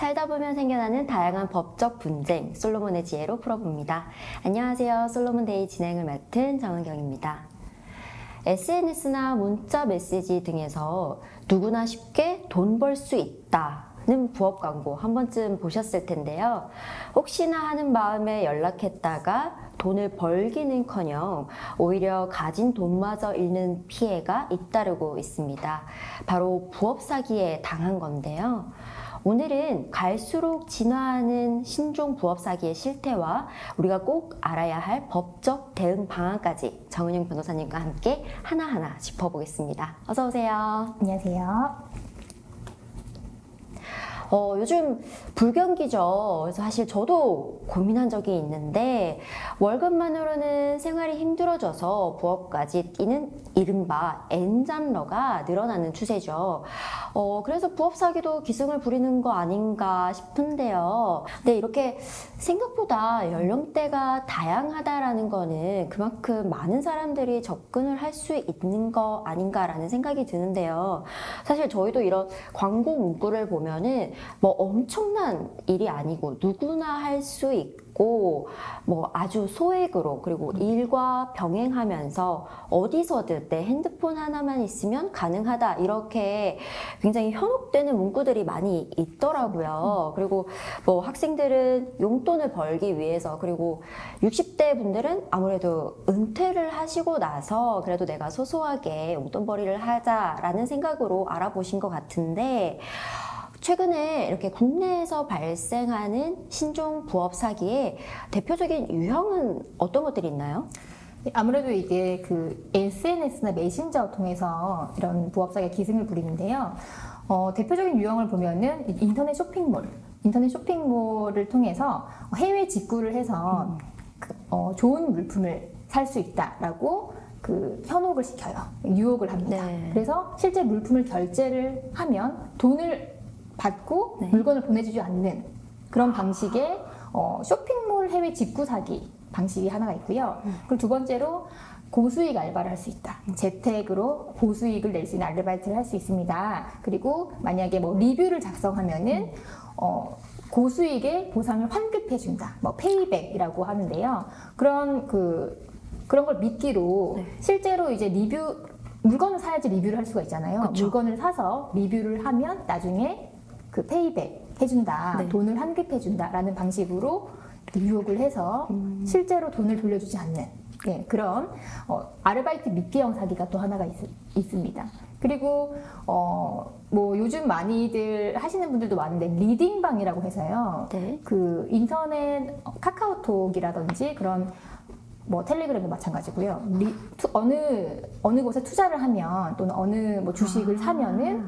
살다 보면 생겨나는 다양한 법적 분쟁 솔로몬의 지혜로 풀어봅니다. 안녕하세요. 솔로몬 데이 진행을 맡은 정은경입니다. SNS나 문자 메시지 등에서 누구나 쉽게 돈 벌 수 있다 는 부업 광고 한 번쯤 보셨을 텐데요. 혹시나 하는 마음에 연락했다가 돈을 벌기는 커녕 오히려 가진 돈마저 잃는 피해가 잇따르고 있습니다. 바로 부업 사기에 당한 건데요. 오늘은 갈수록 진화하는 신종 부업 사기의 실태와 우리가 꼭 알아야 할 법적 대응 방안까지 정은영 변호사님과 함께 하나하나 짚어보겠습니다. 어서 오세요. 안녕하세요. 어, 요즘 불경기죠. 그래서 사실 저도 고민한 적이 있는데 월급만으로는 생활이 힘들어져서 부업까지 뛰는 이른바 N잔러가 늘어나는 추세죠. 어, 그래서 부업 사기도 기승을 부리는 거 아닌가 싶은데요. 근데 이렇게 생각보다 연령대가 다양하다라는 거는 그만큼 많은 사람들이 접근을 할 수 있는 거 아닌가라는 생각이 드는데요. 사실 저희도 이런 광고 문구를 보면은 뭐 엄청난 일이 아니고 누구나 할 수 있고 뭐 아주 소액으로 그리고 일과 병행하면서 어디서든 내 핸드폰 하나만 있으면 가능하다 이렇게 굉장히 현혹되는 문구들이 많이 있더라고요. 그리고 뭐 학생들은 용돈을 벌기 위해서 그리고 60대 분들은 아무래도 은퇴를 하시고 나서 그래도 내가 소소하게 용돈벌이를 하자라는 생각으로 알아보신 것 같은데 최근에 이렇게 국내에서 발생하는 신종 부업 사기의 대표적인 유형은 어떤 것들이 있나요? 네, 아무래도 이게 그 SNS나 메신저 통해서 이런 부업사의 기승을 부리는데요. 어, 대표적인 유형을 보면은 인터넷 쇼핑몰, 인터넷 쇼핑몰을 통해서 해외 직구를 해서 그, 어, 좋은 물품을 살 수 있다라고 그 현혹을 시켜요. 유혹을 합니다. 네. 그래서 실제 물품을 결제를 하면 돈을 받고 네. 물건을 보내주지 않는 그런 방식의 어, 쇼핑몰 해외 직구 사기 방식이 하나가 있고요. 그리고 두 번째로 고수익 알바를 할 수 있다. 재택으로 고수익을 낼 수 있는 아르바이트를 할 수 있습니다. 그리고 만약에 뭐 리뷰를 작성하면은 어, 고수익의 보상을 환급해 준다. 뭐 페이백이라고 하는데요. 그런 그 그런 걸 미끼로 네. 실제로 이제 리뷰 물건을 사야지 리뷰를 할 수가 있잖아요. 그쵸. 물건을 사서 리뷰를 하면 나중에 그 페이백 해준다, 네. 돈을 환급해준다라는 방식으로 유혹을 해서 음. 실제로 돈을 돌려주지 않는 예, 그런 어, 아르바이트 미끼형 사기가 또 하나가 있, 있습니다. 그리고 어, 뭐 요즘 많이들 하시는 분들도 많은데 리딩방이라고 해서요. 네. 그 인터넷 어, 카카오톡이라든지 그런 뭐 텔레그램도 마찬가지고요. 리- 투- 어느 어느 곳에 투자를 하면 또는 어느 뭐 주식을 사면은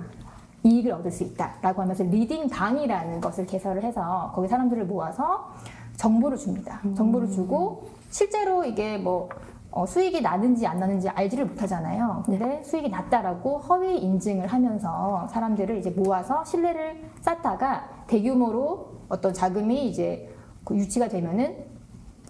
이익을 얻을 수 있다라고 하면서 리딩 방이라는 것을 개설을 해서 거기 사람들을 모아서 정보를 줍니다. 정보를 주고 실제로 이게 뭐 어, 수익이 나는지 안 나는지 알지를 못하잖아요. 근데 수익이 났다라고 허위 인증을 하면서 사람들을 이제 모아서 신뢰를 쌓다가 대규모로 어떤 자금이 이제 그 유치가 되면은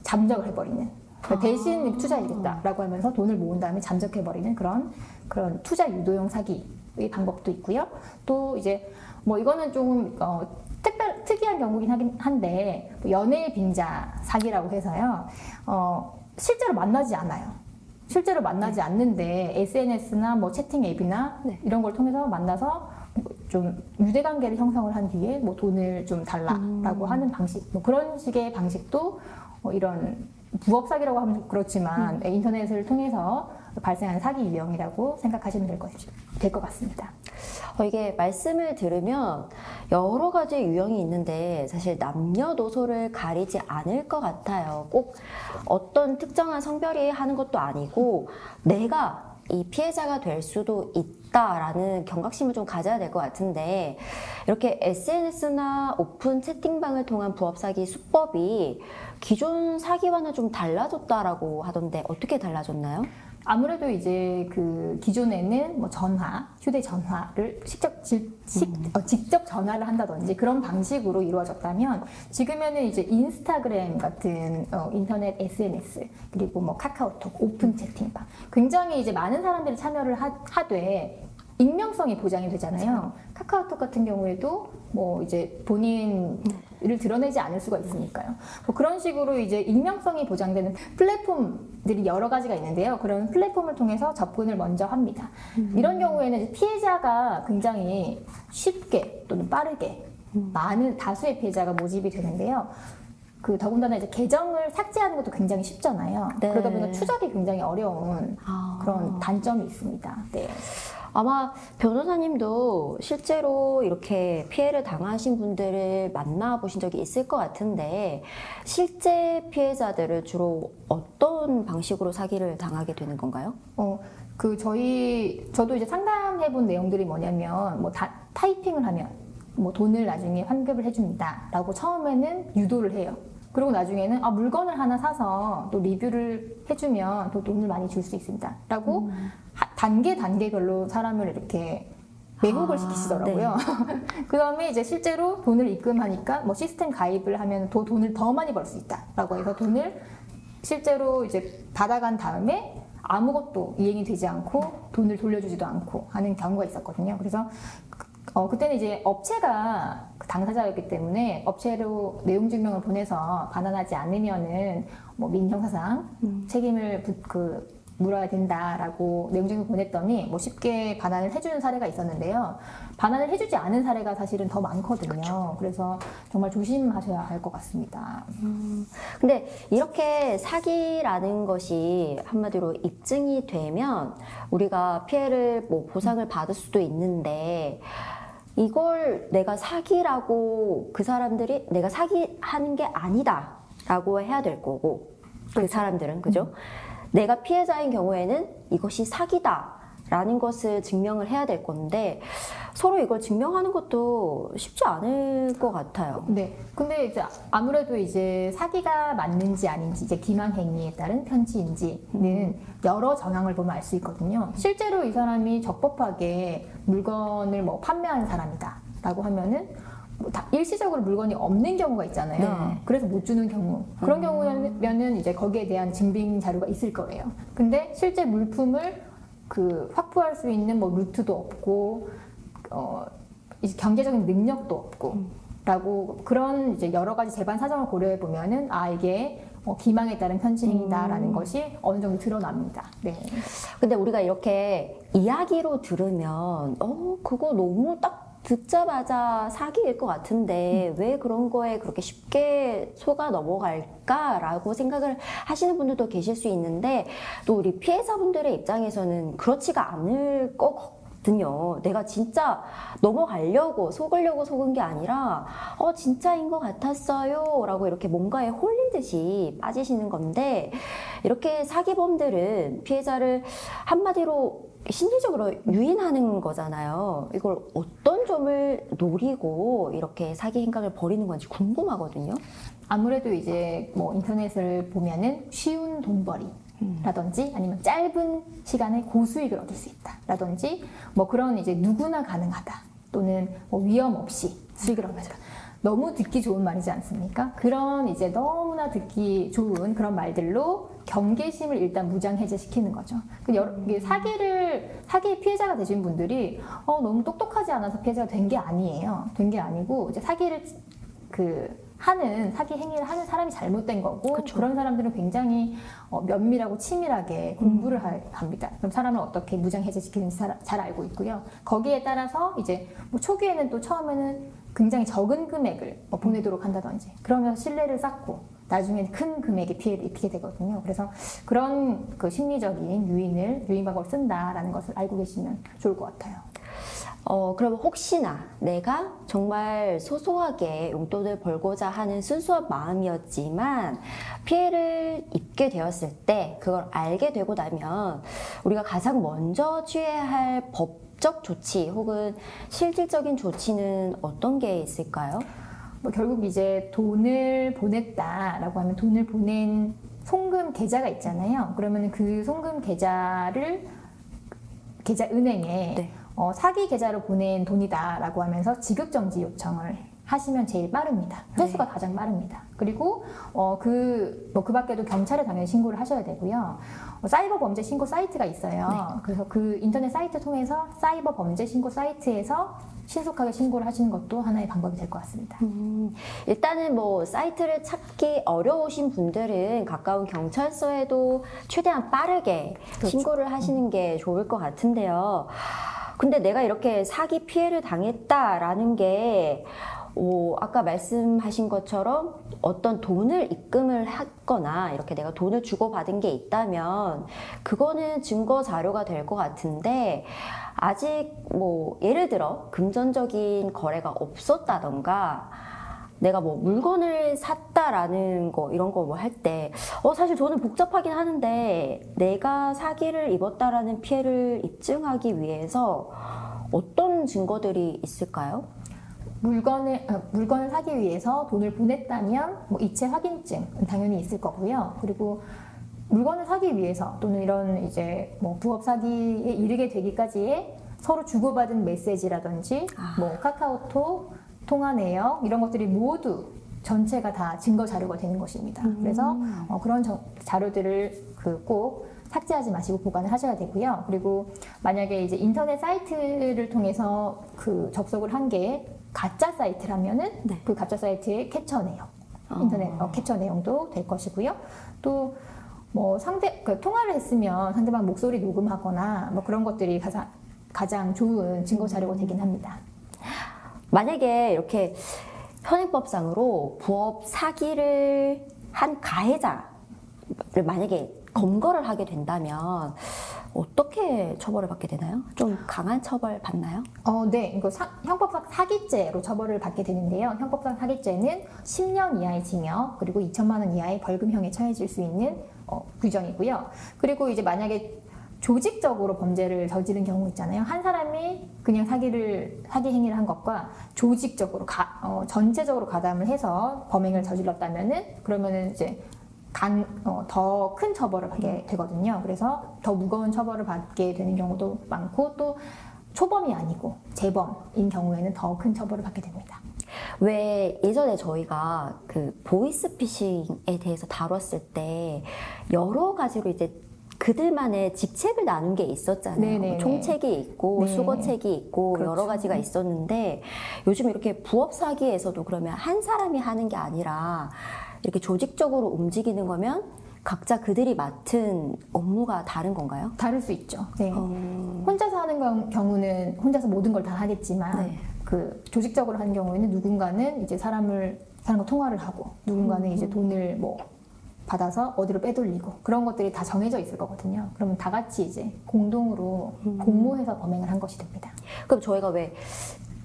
잠적을 해버리는. 그러니까 대신 투자해야겠다라고 하면서 돈을 모은 다음에 잠적해버리는 그런 그런 투자 유도형 사기의 방법도 있고요. 또 이제 뭐 이거는 조금 어, 특별 특이한 경우긴 하긴 한데 뭐 연애 빈자 사기라고 해서요. 어, 실제로 만나지 않아요. 실제로 만나지 않는데 SNS나 뭐 채팅 앱이나 네. 이런 걸 통해서 만나서 좀 유대 관계를 형성을 한 뒤에 뭐 돈을 좀 달라라고 하는 방식 뭐 그런 식의 방식도 어, 이런 부업 사기라고 하면 그렇지만 인터넷을 통해서 발생하는 사기 유형이라고 생각하시면 될것될것 같습니다. 어, 이게 말씀을 들으면 여러 가지 유형이 있는데 사실 남녀노소를 가리지 않을 것 같아요. 꼭 어떤 특정한 성별이 하는 것도 아니고 내가 이 피해자가 될 수도 있다라는 경각심을 좀 가져야 될 것 같은데 이렇게 SNS나 오픈 채팅방을 통한 부업 사기 수법이 기존 사기와는 좀 달라졌다라고 하던데 어떻게 달라졌나요? 아무래도 이제 그 기존에는 뭐 전화, 휴대전화를 직접 질- 식- 어, 직접 전화를 한다든지 그런 방식으로 이루어졌다면 지금에는 이제 인스타그램 같은 어, 인터넷 SNS 그리고 뭐 카카오톡, 오픈 채팅방. 굉장히 이제 많은 사람들이 참여를 하, 하되 익명성이 보장이 되잖아요. 카카오톡 같은 경우에도 뭐 이제 본인 을 드러내지 않을 수가 있으니까요. 뭐 그런 식으로 이제 익명성이 보장되는 플랫폼들이 여러 가지가 있는데요. 그런 플랫폼을 통해서 접근을 먼저 합니다. 이런 경우에는 피해자가 굉장히 쉽게 또는 빠르게 많은 다수의 피해자가 모집이 되는데요. 그 더군다나 이제 계정을 삭제하는 것도 굉장히 쉽잖아요. 네. 그러다 보니까 추적이 굉장히 어려운 아. 그런 단점이 있습니다. 네. 아마 변호사님도 실제로 이렇게 피해를 당하신 분들을 만나보신 적이 있을 것 같은데 실제 피해자들을 주로 어떤 방식으로 사기를 당하게 되는 건가요? 어, 그 저희 저도 이제 상담해 본 내용들이 뭐냐면 뭐 다, 타이핑을 하면 뭐 돈을 나중에 환급을 해줍니다라고 처음에는 유도를 해요. 그리고 나중에는 아 물건을 하나 사서 또 리뷰를 해주면 또 돈을 많이 줄 수 있습니다라고 하- 단계 단계별로 사람을 이렇게 매혹을 아, 시키시더라고요. 그 다음에 이제 실제로 돈을 입금하니까 뭐 시스템 가입을 하면 더 돈을 더 많이 벌 수 있다라고 해서 돈을 실제로 이제 받아간 다음에 아무것도 이행이 되지 않고 돈을 돌려주지도 않고 하는 경우가 있었거든요. 그래서 그- 어, 그때는 이제 업체가 그 당사자였기 때문에 업체로 내용 증명을 보내서 반환하지 않으면은 뭐 민형사상 책임을 부- 그 물어야 된다라고 내용 증명 보냈더니 뭐 쉽게 반환을 해주는 사례가 있었는데요. 반환을 해주지 않은 사례가 사실은 더 많거든요. 그래서 정말 조심하셔야 할 것 같습니다. 근데 이렇게 사기라는 것이 한마디로 입증이 되면 우리가 피해를 뭐 보상을 받을 수도 있는데 이걸 내가 사기라고 그 사람들이 내가 사기하는 게 아니다라고 해야 될 거고 그 사람들은 그죠? 내가 피해자인 경우에는 이것이 사기다 라는 것을 증명을 해야 될 건데 서로 이걸 증명하는 것도 쉽지 않을 것 같아요. 네. 근데 이제 아무래도 이제 사기가 맞는지 아닌지 이제 기망 행위에 따른 편지인지는 여러 정황을 보면 알 수 있거든요. 실제로 이 사람이 적법하게 물건을 뭐 판매하는 사람이다라고 하면은 뭐 다 일시적으로 물건이 없는 경우가 있잖아요. 네. 그래서 못 주는 경우. 그런 경우면은 이제 거기에 대한 증빙 자료가 있을 거예요. 근데 실제 물품을 그 확보할 수 있는 뭐 루트도 없고 어, 경제적인 능력도 없고 라고 그런 이제 여러 가지 재반 사정을 고려해 보면은 아 이게 어, 기망에 따른 편지 행위다라는 것이 어느 정도 드러납니다. 네. 근데 우리가 이렇게 이야기로 들으면 어 그거 너무 딱 듣자마자 사기일 것 같은데 왜 그런 거에 그렇게 쉽게 속아 넘어갈까라고 생각을 하시는 분들도 계실 수 있는데 또 우리 피해자분들의 입장에서는 그렇지가 않을 거거든요. 내가 진짜 넘어가려고 속으려고 속은 게 아니라 어 진짜인 것 같았어요 라고 이렇게 뭔가에 홀린 듯이 빠지시는 건데 이렇게 사기범들은 피해자를 한마디로 심리적으로 유인하는 거잖아요. 이걸 어떤 점을 노리고 이렇게 사기 행각을 벌이는 건지 궁금하거든요. 아무래도 이제 뭐 인터넷을 보면은 쉬운 돈벌이 라든지 아니면 짧은 시간에 고수익을 얻을 수 있다 라든지 뭐 그런 이제 누구나 가능하다 또는 뭐 위험 없이 수익을 얻는 너무 듣기 좋은 말이지 않습니까? 그런 이제 너무나 듣기 좋은 그런 말들로 경계심을 일단 무장 해제시키는 거죠. 그 여러, 사기를 사기 피해자가 되신 분들이 어, 너무 똑똑하지 않아서 피해자가 된 게 아니에요. 된 게 아니고 이제 사기를 그 하는 사기 행위를 하는 사람이 잘못된 거고 그쵸. 그런 사람들은 굉장히 어, 면밀하고 치밀하게 공부를 하- 합니다. 그럼 사람을 어떻게 무장 해제시키는지 잘, 잘 알고 있고요. 거기에 따라서 이제 뭐 초기에는 또 처음에는 굉장히 적은 금액을 뭐 보내도록 한다든지 그러면서 신뢰를 쌓고 나중엔 큰 금액의 피해를 입히게 되거든요. 그래서 그런 그 심리적인 유인을 유인 방법을 쓴다라는 것을 알고 계시면 좋을 것 같아요. 어, 그러면 혹시나 내가 정말 소소하게 용돈을 벌고자 하는 순수한 마음이었지만 피해를 입게 되었을 때 그걸 알게 되고 나면 우리가 가장 먼저 취해야 할 법적 조치 혹은 실질적인 조치는 어떤 게 있을까요? 뭐 결국 이제 돈을 보냈다라고 하면 돈을 보낸 송금 계좌가 있잖아요. 그러면 그 송금 계좌를 계좌 은행에 네. 어, 사기 계좌로 보낸 돈이다라고 하면서 지급 정지 요청을 하시면 제일 빠릅니다. 횟수가 가장 빠릅니다. 그리고 어, 그, 뭐, 그 밖에도 경찰에 당연히 신고를 하셔야 되고요. 어, 사이버 범죄 신고 사이트가 있어요. 그래서 그 인터넷 사이트 통해서 사이버 범죄 신고 사이트에서 신속하게 신고를 하시는 것도 하나의 방법이 될 것 같습니다. 음, 일단은 뭐 사이트를 찾기 어려우신 분들은 가까운 경찰서에도 최대한 빠르게 그렇죠. 신고를 하시는 게 좋을 것 같은데요. 근데 내가 이렇게 사기 피해를 당했다라는 게 오, 아까 말씀하신 것처럼 어떤 돈을 입금을 했거나 이렇게 내가 돈을 주고받은 게 있다면 그거는 증거 자료가 될 것 같은데 아직 뭐 예를 들어 금전적인 거래가 없었다던가 내가 뭐 물건을 샀다라는 거 이런 거 뭐 할 때 어 사실 저는 복잡하긴 하는데 내가 사기를 입었다라는 피해를 입증하기 위해서 어떤 증거들이 있을까요? 물건을 어, 물건을 사기 위해서 돈을 보냈다면 뭐 이체 확인증은 당연히 있을 거고요. 그리고 물건을 사기 위해서 또는 이런 이제 뭐 부업 사기에 이르게 되기까지의 서로 주고받은 메시지라든지 아. 뭐 카카오톡 통화 내역 이런 것들이 모두 전체가 다 증거 자료가 되는 것입니다. 음. 그래서 어, 그런 저- 자료들을 그 꼭 삭제하지 마시고 보관을 하셔야 되고요. 그리고 만약에 이제 인터넷 사이트를 통해서 그 접속을 한 게 가짜 사이트라면은 네. 그 가짜 사이트의 캡처 내용, 어. 인터넷 어, 캡처 내용도 될 것이고요. 또 뭐 상대 그 통화를 했으면 상대방 목소리 녹음하거나 뭐 그런 것들이 가장 가장 좋은 증거 자료가 되긴 합니다. 만약에 이렇게 현행법상으로 부업 사기를 한 가해자를 만약에 검거를 하게 된다면 어떻게 처벌을 받게 되나요? 좀 강한 처벌 받나요? 어, 네. 이거 사- 형법상 사기죄로 처벌을 받게 되는데요. 형법상 사기죄는 10년 이하의 징역 그리고 2천만 원 이하의 벌금형에 처해질 수 있는 어, 규정이고요. 그리고 이제 만약에 조직적으로 범죄를 저지른 경우 있잖아요. 한 사람이 그냥 사기를 사기 행위를 한 것과 조직적으로 가, 어, 전체적으로 가담을 해서 범행을 저질렀다면은 그러면은 이제 어, 더큰 처벌을 받게 되거든요. 그래서 더 무거운 처벌을 받게 되는 경우도 많고 또 초범이 아니고 재범인 경우에는 더 큰 처벌을 받게 됩니다. 왜 예전에 저희가 그 보이스피싱에 대해서 다뤘을 때 여러 가지로 이제 그들만의 직책을 나눈 게 있었잖아요. 뭐 총책이 있고 네. 수거책이 있고 여러 그렇죠. 가지가 있었는데 요즘 이렇게 부업 사기에서도 그러면 한 사람이 하는 게 아니라 이렇게 조직적으로 움직이는 거면 각자 그들이 맡은 업무가 다른 건가요? 다를 수 있죠. 네. 어, 혼자서 하는 경- 경우는 혼자서 모든 걸 다 하겠지만 네. 그 조직적으로 하는 경우에는 누군가는 이제 사람을 사람과 통화를 하고 누군가는 음. 이제 돈을 뭐 받아서 어디로 빼돌리고 그런 것들이 다 정해져 있을 거거든요. 그러면 다 같이 이제 공동으로 음. 공모해서 범행을 한 것이 됩니다. 그럼 저희가 왜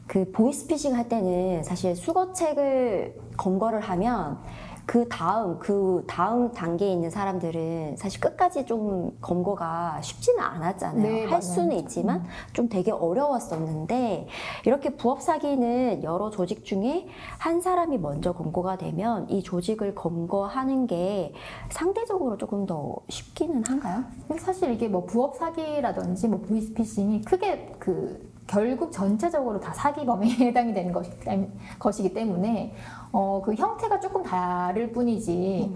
그 보이스피싱 할 때는 사실 수거책을 검거를 하면 그 다음 그 다음 단계에 있는 사람들은 사실 끝까지 좀 검거가 쉽지는 않았잖아요. 네, 할 맞아요. 수는 있지만 좀 되게 어려웠었는데 이렇게 부업 사기는 여러 조직 중에 한 사람이 먼저 검거가 되면 이 조직을 검거하는 게 상대적으로 조금 더 쉽기는 한가요? 사실 이게 뭐 부업 사기라든지 뭐 보이스피싱이 크게 그 결국 전체적으로 다 사기 범행에 해당이 되는 것이, 것이기 때문에 어, 그 형태가 조금 다를 뿐이지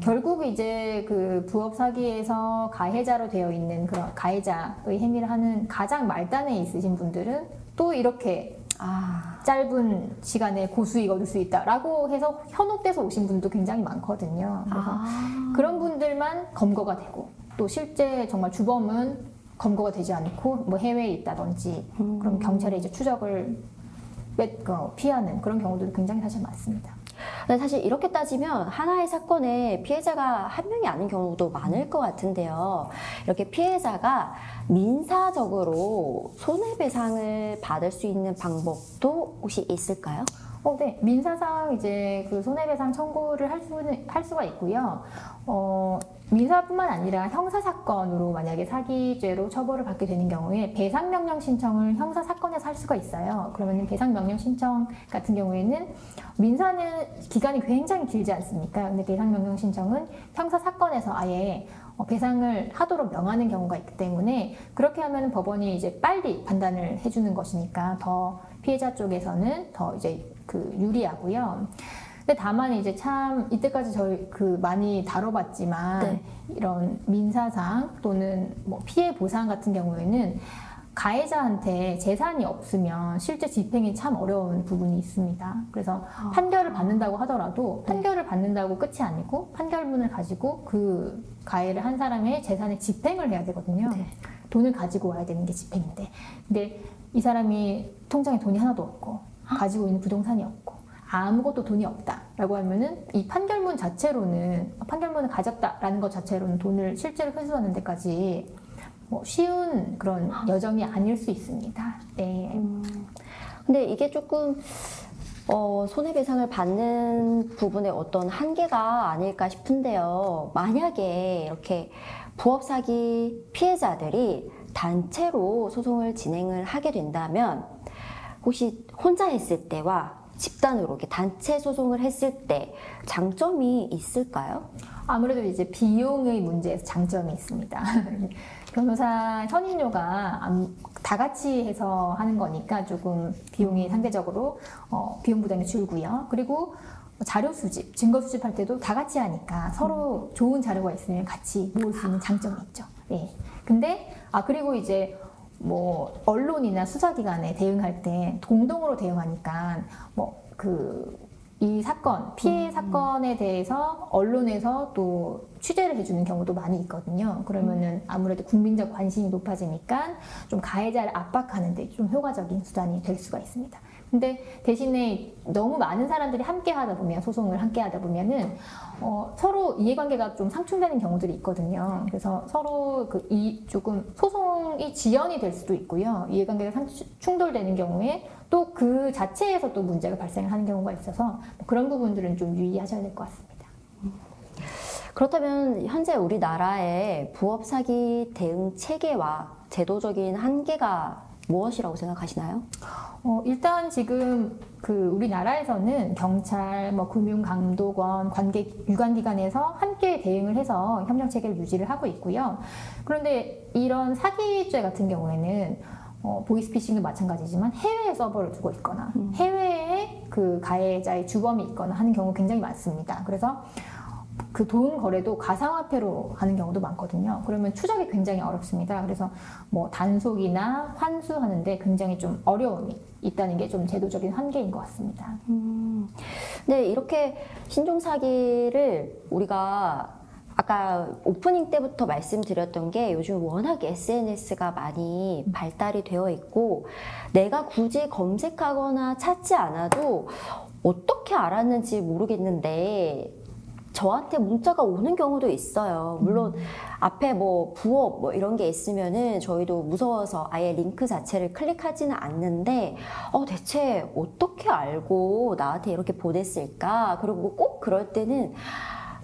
결국 이제 그 부업 사기에서 가해자로 되어 있는 그런 가해자의 행위를 하는 가장 말단에 있으신 분들은 또 이렇게 아, 짧은 시간에 고수익 얻을 수 있다라고 해서 현혹돼서 오신 분도 굉장히 많거든요. 그래서 아. 그런 분들만 검거가 되고 또 실제 정말 주범은 검거가 되지 않고 뭐 해외에 있다든지 그럼 경찰에 이제 추적을 빼- 어, 피하는 그런 경우도 굉장히 사실 많습니다. 근데 사실 이렇게 따지면 하나의 사건에 피해자가 한 명이 아닌 경우도 많을 것 같은데요. 이렇게 피해자가 민사적으로 손해배상을 받을 수 있는 방법도 혹시 있을까요? 어, 네. 민사상 이제 그 손해배상 청구를 할 수는 할 수가 있고요. 어, 민사뿐만 아니라 형사 사건으로 만약에 사기죄로 처벌을 받게 되는 경우에 배상 명령 신청을 형사 사건에서 할 수가 있어요. 그러면 배상 명령 신청 같은 경우에는 민사는 기간이 굉장히 길지 않습니까? 근데 배상 명령 신청은 형사 사건에서 아예 어, 배상을 하도록 명하는 경우가 있기 때문에 그렇게 하면 법원이 이제 빨리 판단을 해주는 것이니까 더 피해자 쪽에서는 더 이제 그 유리하고요. 근데 다만 이제 참 이때까지 저희 그 많이 다뤄봤지만 네. 이런 민사상 또는 뭐 피해 보상 같은 경우에는 가해자한테 재산이 없으면 실제 집행이 참 어려운 부분이 있습니다. 그래서 판결을 받는다고 하더라도 판결을 받는다고 끝이 아니고 판결문을 가지고 그 가해를 한 사람의 재산의 집행을 해야 되거든요. 네. 돈을 가지고 와야 되는 게 집행인데, 근데 이 사람이 통장에 돈이 하나도 없고 가지고 있는 부동산이 없고 아무것도 돈이 없다라고 하면은 이 판결문 자체로는 판결문을 가졌다라는 것 자체로는 돈을 실제로 회수하는 데까지 뭐 쉬운 그런 여정이 아닐 수 있습니다. 네. 근데 이게 조금 어, 손해배상을 받는 부분에 어떤 한계가 아닐까 싶은데요. 만약에 이렇게 부업 사기 피해자들이 단체로 소송을 진행을 하게 된다면 혹시 혼자 했을 때와 집단으로 단체 소송을 했을 때 장점이 있을까요? 아무래도 이제 비용의 문제에서 장점이 있습니다. 변호사 선임료가 암- 다 같이 해서 하는 거니까 조금 비용이 상대적으로 어, 비용 부담이 줄고요. 그리고 자료 수집, 증거 수집할 때도 다 같이 하니까 서로 좋은 자료가 있으면 같이 모을 수 있는 장점이 있죠. 네. 근데 아 그리고 이제 뭐 언론이나 수사기관에 대응할 때 공동으로 대응하니까 뭐그 이 사건 피해 사건에 대해서 언론에서 또 취재를 해주는 경우도 많이 있거든요. 그러면은 아무래도 국민적 관심이 높아지니까 좀 가해자를 압박하는데 좀 효과적인 수단이 될 수가 있습니다. 근데 대신에 너무 많은 사람들이 함께 하다 보면 소송을 함께 하다 보면은 어, 서로 이해관계가 좀 상충되는 경우들이 있거든요. 그래서 서로 그 이 조금 소송이 지연이 될 수도 있고요. 이해관계가 상충- 충돌되는 경우에 또 그 자체에서 또 문제가 발생을 하는 경우가 있어서 뭐 그런 부분들은 좀 유의하셔야 될 것 같습니다. 그렇다면 현재 우리나라의 부업 사기 대응 체계와 제도적인 한계가 무엇이라고 생각하시나요? 어, 일단 지금 그 우리나라에서는 경찰, 뭐 금융감독원, 관계 유관기관에서 함께 대응을 해서 협력 체계를 유지를 하고 있고요. 그런데 이런 사기죄 같은 경우에는 어, 보이스피싱도 마찬가지지만 해외에 서버를 두고 있거나 해외에 그 가해자의 주범이 있거나 하는 경우 굉장히 많습니다. 그래서 그 돈 거래도 가상화폐로 하는 경우도 많거든요. 그러면 추적이 굉장히 어렵습니다. 그래서 뭐 단속이나 환수하는데 굉장히 좀 어려움이 있다는 게 좀 제도적인 한계인 것 같습니다. 네, 이렇게 신종 사기를 우리가 아까 오프닝 때부터 말씀드렸던 게 요즘 워낙 SNS가 많이 발달이 되어 있고 내가 굳이 검색하거나 찾지 않아도 어떻게 알았는지 모르겠는데 저한테 문자가 오는 경우도 있어요. 물론 앞에 뭐 부업 뭐 이런 게 있으면은 저희도 무서워서 아예 링크 자체를 클릭하지는 않는데 어 대체 어떻게 알고 나한테 이렇게 보냈을까? 그리고 꼭 그럴 때는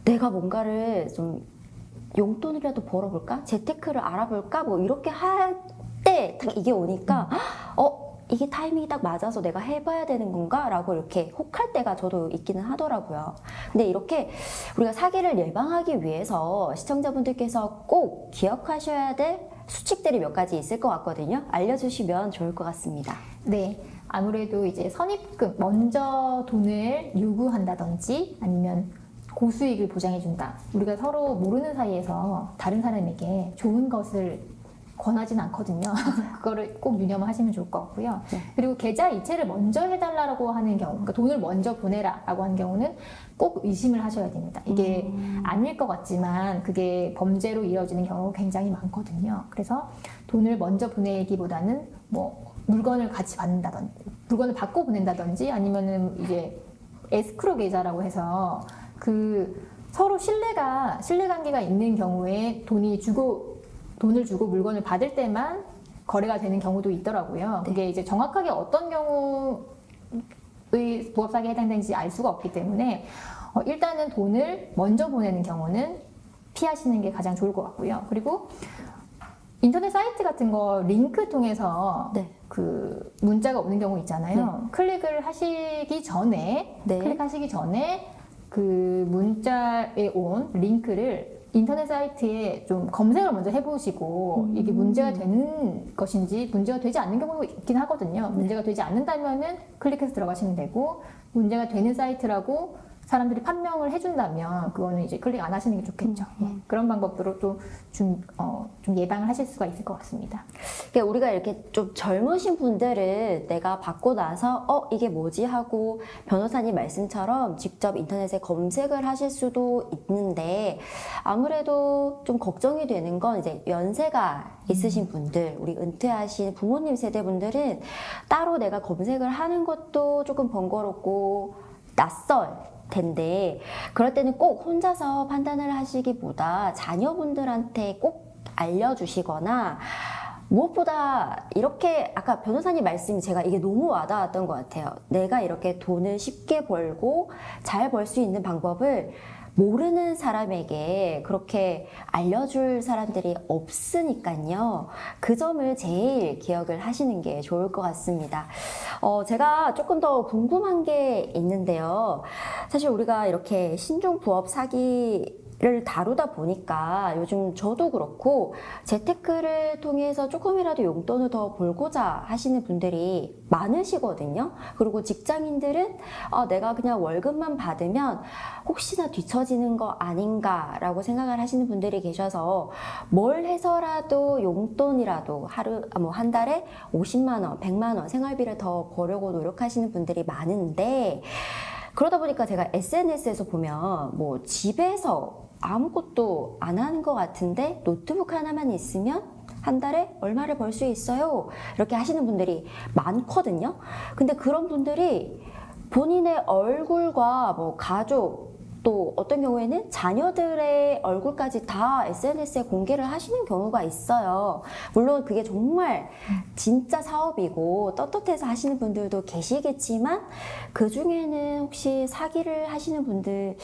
내가 뭔가를 좀 용돈이라도 벌어볼까? 재테크를 알아볼까? 뭐 이렇게 할 때 이게 오니까 어 이게 타이밍이 딱 맞아서 내가 해봐야 되는 건가? 라고 이렇게 혹할 때가 저도 있기는 하더라고요. 근데 이렇게 우리가 사기를 예방하기 위해서 시청자분들께서 꼭 기억하셔야 될 수칙들이 몇 가지 있을 것 같거든요. 알려주시면 좋을 것 같습니다. 네. 아무래도 이제 선입금, 먼저 돈을 요구한다든지 아니면 고수익을 보장해준다. 우리가 서로 모르는 사이에서 다른 사람에게 좋은 것을 권하진 않거든요. 그거를 꼭 유념하시면 좋을 것 같고요. 네. 그리고 계좌 이체를 먼저 해달라고 하는 경우, 그러니까 돈을 먼저 보내라라고 하는 경우는 꼭 의심을 하셔야 됩니다. 이게 아닐 것 같지만 그게 범죄로 이어지는 경우가 굉장히 많거든요. 그래서 돈을 먼저 보내기보다는 뭐 물건을 같이 받는다든지, 물건을 받고 보낸다든지 아니면은 이제 에스크로 계좌라고 해서 그 서로 신뢰가 신뢰 관계가 있는 경우에 돈이 주고 돈을 주고 물건을 받을 때만 거래가 되는 경우도 있더라고요. 그게 이제 정확하게 어떤 경우의 부업 사기에 해당되는지 알 수가 없기 때문에 어, 일단은 돈을 먼저 보내는 경우는 피하시는 게 가장 좋을 것 같고요. 그리고 인터넷 사이트 같은 거 링크 통해서 네. 그 문자가 오는 경우 있잖아요. 클릭을 하시기 전에 네. 클릭하시기 전에 그 문자에 온 링크를 인터넷 사이트에 좀 검색을 먼저 해보시고 이게 문제가 되는 것인지 문제가 되지 않는 경우가 있긴 하거든요. 문제가 되지 않는다면은 클릭해서 들어가시면 되고 문제가 되는 사이트라고 사람들이 판명을 해준다면 그거는 이제 클릭 안 하시는 게 좋겠죠. 예. 그런 방법으로 또좀 어, 좀 예방을 하실 수가 있을 것 같습니다. 그러니까 우리가 이렇게 좀 젊으신 분들은 내가 받고 나서 어 이게 뭐지 하고 변호사님 말씀처럼 직접 인터넷에 검색을 하실 수도 있는데 아무래도 좀 걱정이 되는 건 이제 연세가 있으신 분들 우리 은퇴하신 부모님 세대 분들은 따로 내가 검색을 하는 것도 조금 번거롭고 낯설 텐데 그럴 때는 꼭 혼자서 판단을 하시기보다 자녀분들한테 꼭 알려주시거나 무엇보다 이렇게 아까 변호사님 말씀이 제가 이게 너무 와닿았던 것 같아요. 내가 이렇게 돈을 쉽게 벌고 잘 벌 수 있는 방법을 모르는 사람에게 그렇게 알려줄 사람들이 없으니까요. 그 점을 제일 기억을 하시는 게 좋을 것 같습니다. 어, 제가 조금 더 궁금한 게 있는데요. 사실 우리가 이렇게 신종 부업 사기 를 다루다 보니까 요즘 저도 그렇고 재테크를 통해서 조금이라도 용돈을 더 벌고자 하시는 분들이 많으시거든요. 그리고 직장인들은 어, 내가 그냥 월급만 받으면 혹시나 뒤처지는 거 아닌가라고 생각을 하시는 분들이 계셔서 뭘 해서라도 용돈이라도 하루 뭐 한 달에 50만 원, 100만 원 생활비를 더 벌려고 노력하시는 분들이 많은데 그러다 보니까 제가 SNS에서 보면 뭐 집에서 아무것도 안 하는 것 같은데 노트북 하나만 있으면 한 달에 얼마를 벌 수 있어요. 이렇게 하시는 분들이 많거든요. 근데 그런 분들이 본인의 얼굴과 뭐 가족 또 어떤 경우에는 자녀들의 얼굴까지 다 SNS에 공개를 하시는 경우가 있어요. 물론 그게 정말 진짜 사업이고 떳떳해서 하시는 분들도 계시겠지만 그 중에는 혹시 사기를 하시는 분들이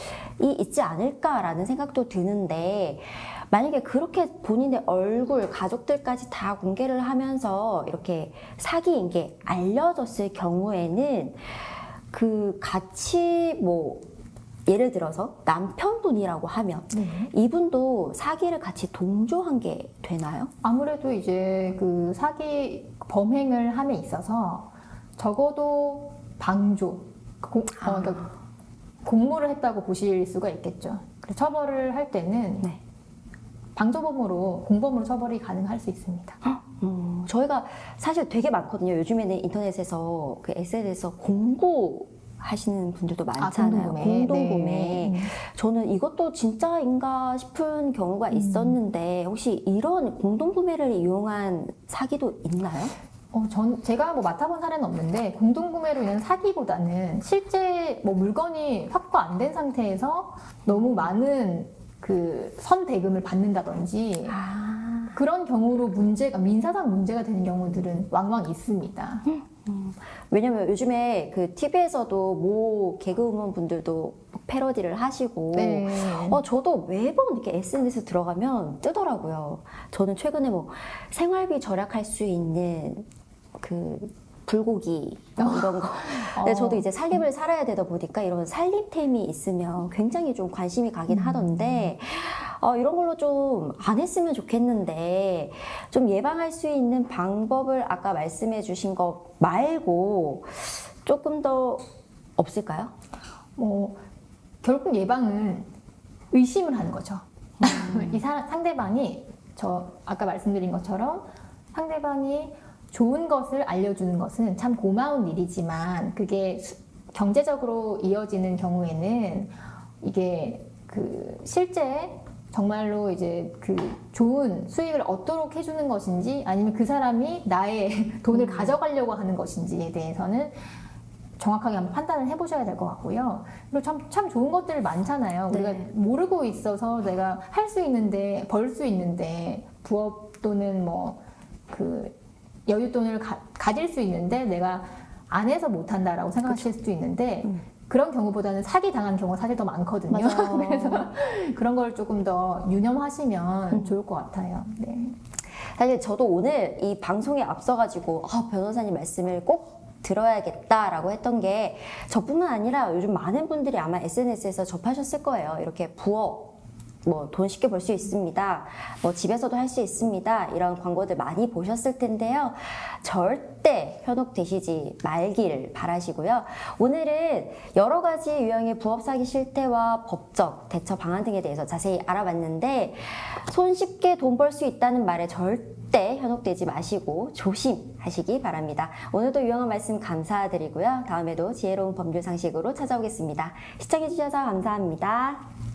있지 않을까라는 생각도 드는데 만약에 그렇게 본인의 얼굴, 가족들까지 다 공개를 하면서 이렇게 사기인 게 알려졌을 경우에는 그 같이 뭐 예를 들어서 남편분이라고 하면 이분도 사기를 같이 동조한 게 되나요? 아무래도 이제 그 사기 범행을 함에 있어서 적어도 방조, 공, 어, 그러니까 공모를 했다고 보실 수가 있겠죠. 그래서 처벌을 할 때는 네. 방조범으로 공범으로 처벌이 가능할 수 있습니다. 음, 저희가 사실 되게 많거든요. 요즘에는 인터넷에서 그 SNS에서 공고 하시는 분들도 많잖아요. 공동구매. 공동구매. 네. 저는 이것도 진짜인가 싶은 경우가 음. 있었는데 혹시 이런 공동구매를 이용한 사기도 있나요? 어, 전 제가 뭐 맡아본 사례는 없는데 공동 구매로 인한 사기보다는 실제 뭐 물건이 확보 안 된 상태에서 너무 많은 그 선 대금을 받는다든지 아, 그런 경우로 문제가 민사상 문제가 되는 경우들은 왕왕 있습니다. 왜냐면 요즘에 그 TV에서도 모 개그우먼 분들도 패러디를 하시고 네. 어, 저도 매번 이렇게 SNS 들어가면 뜨더라고요. 저는 최근에 뭐 생활비 절약할 수 있는 그 불고기 뭐 이런 거. 근데 어. 저도 이제 살림을 살아야 되다 보니까 이런 살림템이 있으면 굉장히 좀 관심이 가긴 음. 하던데 어, 이런 걸로 좀 안 했으면 좋겠는데 좀 예방할 수 있는 방법을 아까 말씀해 주신 거 말고 조금 더 없을까요? 뭐 결국 예방은 의심을 하는 거죠. 이 사- 상대방이 저 아까 말씀드린 것처럼 상대방이 좋은 것을 알려주는 것은 참 고마운 일이지만 그게 수- 경제적으로 이어지는 경우에는 이게 그 실제 정말로 이제 그 좋은 수익을 얻도록 해주는 것인지 아니면 그 사람이 나의 돈을 가져가려고 하는 것인지에 대해서는 정확하게 한번 판단을 해보셔야 될 것 같고요. 그리고 참, 참 좋은 것들 많잖아요. 우리가 네. 모르고 있어서 내가 할 수 있는데, 벌 수 있는데, 부업 또는 뭐, 그, 여윳돈을 가, 가질 수 있는데, 내가 안 해서 못한다라고 생각하실 수도 있는데, 음. 그런 경우보다는 사기 당한 경우가 사실 더 많거든요. 그래서 그런 걸 조금 더 유념하시면 음. 좋을 것 같아요. 네. 사실 저도 오늘 이 방송에 앞서가지고 아, 변호사님 말씀을 꼭 들어야겠다라고 했던 게 저뿐만 아니라 요즘 많은 분들이 아마 SNS에서 접하셨을 거예요. 이렇게 부업 뭐 돈 쉽게 벌 수 있습니다. 뭐 집에서도 할 수 있습니다. 이런 광고들 많이 보셨을 텐데요. 절대 현혹되시지 말길 바라시고요. 오늘은 여러 가지 유형의 부업 사기 실태와 법적 대처 방안 등에 대해서 자세히 알아봤는데 손쉽게 돈 벌 수 있다는 말에 절대 현혹되지 마시고 조심하시기 바랍니다. 오늘도 유용한 말씀 감사드리고요. 다음에도 지혜로운 법률 상식으로 찾아오겠습니다. 시청해주셔서 감사합니다.